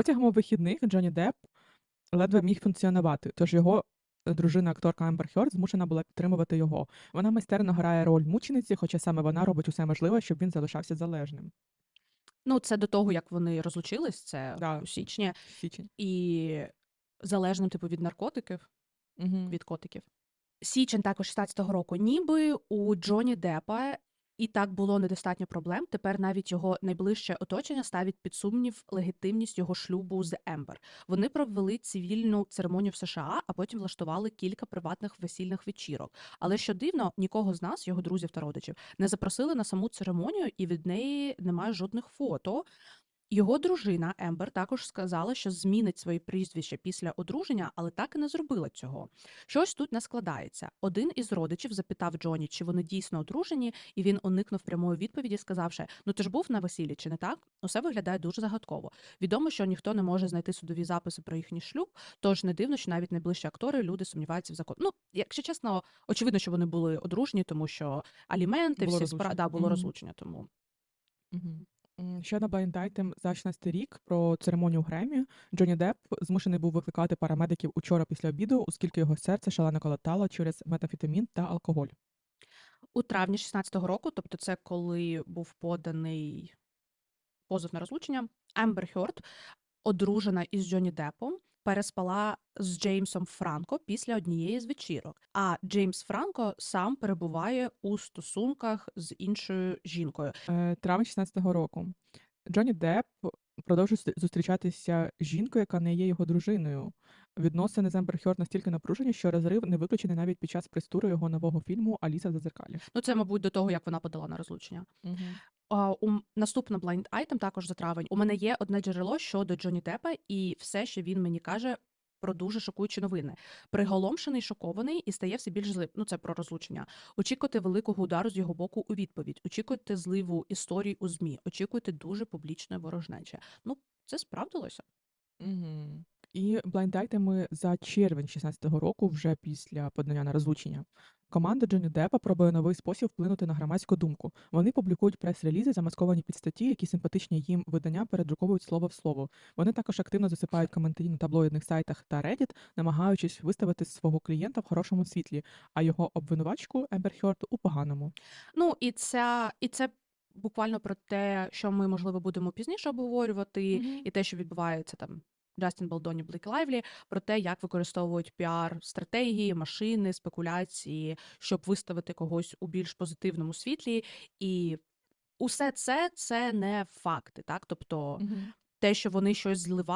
Протягом вихідних Джонні Депп ледве міг функціонувати, тож його е, дружина акторка Ембер Хьорд змушена була підтримувати його. Вона майстерно грає роль мучениці, хоча саме вона робить усе можливе, щоб він залишався залежним. Ну, це до того, як вони розлучились, це Да. у січні, Січень. і залежним, типу, від наркотиків, Угу. від котиків. Січень також 16-го року. Ніби у Джоні Деппа і так було недостатньо проблем. Тепер навіть його найближче оточення ставить під сумнів легітимність його шлюбу з Ембер. Вони провели цивільну церемонію в США, а потім влаштували кілька приватних весільних вечірок. Але що дивно, нікого з нас, його друзів та родичів, не запросили на саму церемонію, і від неї немає жодних фото. Його дружина Ембер також сказала, що змінить своє прізвище після одруження, але так і не зробила цього. Щось тут не складається. Один із родичів запитав Джоні, чи вони дійсно одружені, і він уникнув прямої відповіді, сказавши: Ну ти ж був на весіллі, чи не так? Усе виглядає дуже загадково. Відомо, що ніхто не може знайти судові записи про їхній шлюб, тож не дивно, що навіть найближчі актори люди сумніваються в закон. Ну, якщо чесно, очевидно, що вони були одружені, тому що аліменти, Було всі спра... розлучення. да, було Мгм. розлучення. Тому Ще на Blind Item за 16 рік про церемонію Гремі Джонні Депп змушений був викликати парамедиків учора після обіду, оскільки його серце шалено колотало через метамфетамін та алкоголь. у травні 16-го року, тобто це коли був поданий позов на розлучення, Ембер Хьорд, одружена із Джонні Деппом, переспала з Джеймсом Франко після однієї з вечірок. А Джеймс Франко сам перебуває у стосунках з іншою жінкою. Е, Травень 16-го року. Джонні Депп продовжує зустрічатися з жінкою, яка не є його дружиною. Відносини з Ембер Хьорд настільки напружені, що розрив не виключений навіть під час престуру його нового фільму Аліса в зазеркалі. Ну, це, мабуть, до того, як вона подала на розлучення. У наступна blind item також за травень. У мене є одне джерело щодо Джонні Деппа, і все, що він мені каже. Про дуже шокуючі новини. Приголомшений, шокований і стає все більш злим. Ну, це про розлучення. Очікуйте великого удару з його боку у відповідь. Очікуйте зливу історій у ЗМІ. Очікуйте дуже публічної ворожнечі. Ну, це справдилося. Угу. І блайндайтеми за червень 16-го року, вже після подання на розлучення. Команда Джонні Деппа пробує новий спосіб вплинути на громадську думку. Вони публікують прес-релізи, замасковані під статті, які симпатичні їм видання передруковують слово в слово. Вони також активно засипають коментарі на таблоїдних сайтах та Reddit, намагаючись виставити свого клієнта в хорошому світлі, а його обвинувачку Ембер Хьорд у поганому. Ну, і ця, і це буквально про те, що ми, можливо, будемо пізніше обговорювати, і те, що відбувається там. Джастін Балдоні, Блейк Лайвлі, про те, як використовують піар-стратегії, машини, спекуляції, щоб виставити когось у більш позитивному світлі. І усе це це не факти, так? Тобто те, що вони щось зливають.